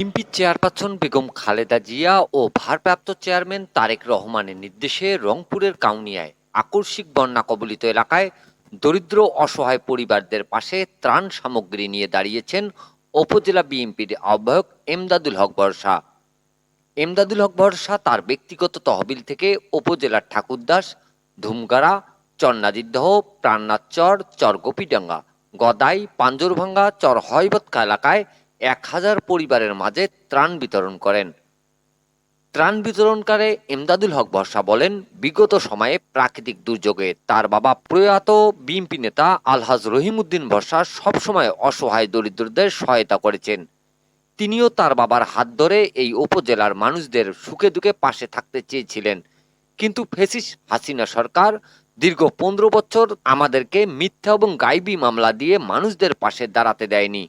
BNP chairperson Begum Khaleda Zia ও ভারপ্রাপ্ত chairman Tarique রহমানের নির্দেশে রংপুরের কাউনিয়ায় আকস্মিক বন্যা কবলিত এলাকায় দরিদ্র অসহায় পরিবারদের পাশে ত্রাণ সামগ্রী নিয়ে দাঁড়িয়েছেন উপজেলা বিএনপির আহ্বায়ক এমদাদুল হক বর্ষা এমদাদুল হক ভরসা তার ব্যক্তিগত তহবিল থেকে উপজেলার ঠাকুরদাস ধুমগাড়া চন্নাদিদহ প্রাণনাথ চর গোপীডাঙ্গা গদাই, পাঞ্জরভাঙ্গা চর হয়বতকা এলাকায় এক হাজার পরিবারের মাঝে ত্রাণ বিতরণ করেন। ত্রাণ বিতরণকারে এমদাদুল হক ভরসা বলেন, বিগত সময়ে প্রাকৃতিক দুর্যোগে তার বাবা প্রয়াত বিএনপি নেতা আলহাজ রহিমউদ্দিন ভরসা সবসময় অসহায় দরিদ্রদের সহায়তা করেছেন। তিনিও তার বাবার হাত ধরে এই উপজেলার মানুষদের সুখে দুঃখে পাশে থাকতে চেয়েছিলেন। কিন্তু ফেসিস হাসিনা সরকার দীর্ঘ পনেরো বছর আমাদেরকে মিথ্যা এবং গাইবি মামলা দিয়ে মানুষদের পাশে দাঁড়াতে দেয়নি।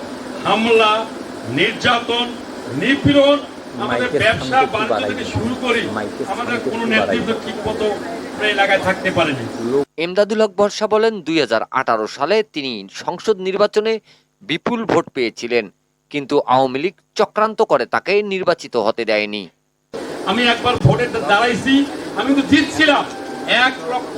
হামলা নির্যাতন নিপীড়ন আমাদের ব্যবসা বাণিজ্য থেকে শুরু করে আমাদের কোনো নেতৃত্ব ঠিক মতো এলাকায় থাকতে পারেনি। এমদাদুল হক ভরসা বলেন দুই হাজার আঠারো সালে তিনি সংসদ নির্বাচনে বিপুল ভোট পেয়েছিলেন কিন্তু আওয়ামী লীগ চক্রান্ত করে তাকে নির্বাচিত হতে দেয়নি। আমি একবার ভোটে দাঁড়াইছি আমি কিন্তু জিতছিলাম। এক লক্ষ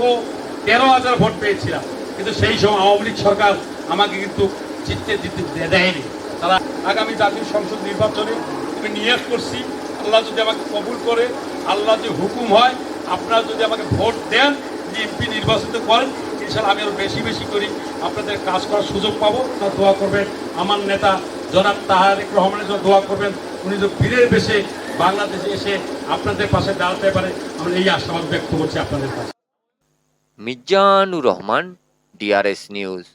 তেরো হাজার ভোট পেয়েছিলাম কিন্তু সেই সময় আওয়ামী লীগ সরকার আমাকে কিন্তু জিততে দিতে দেয়নি। তারা আগামী জাতীয় সংসদ নির্বাচনে আমি নিয়োগ করছি, আল্লাহ যদি আমাকে কবুল করে, আল্লাহ যদি হুকুম হয়, আপনারা যদি আমাকে ভোট দেন, যে এমপি নির্বাচিত করেন ইনশাল্লাহ আমি আরও বেশি বেশি করি আপনাদের কাজ করার সুযোগ পাবো। তা দোয়া করবেন, আমার নেতা জনাব তাহারেক রহমানের জন্য দোয়া করবেন, উনি যে বীরের বেশে বাংলাদেশে এসে আপনাদের পাশে দাঁড়াতে পারে আমরা এই আশাবাদ ব্যক্ত করছি আপনাদের কাছে। Mizanur Rahman DRS news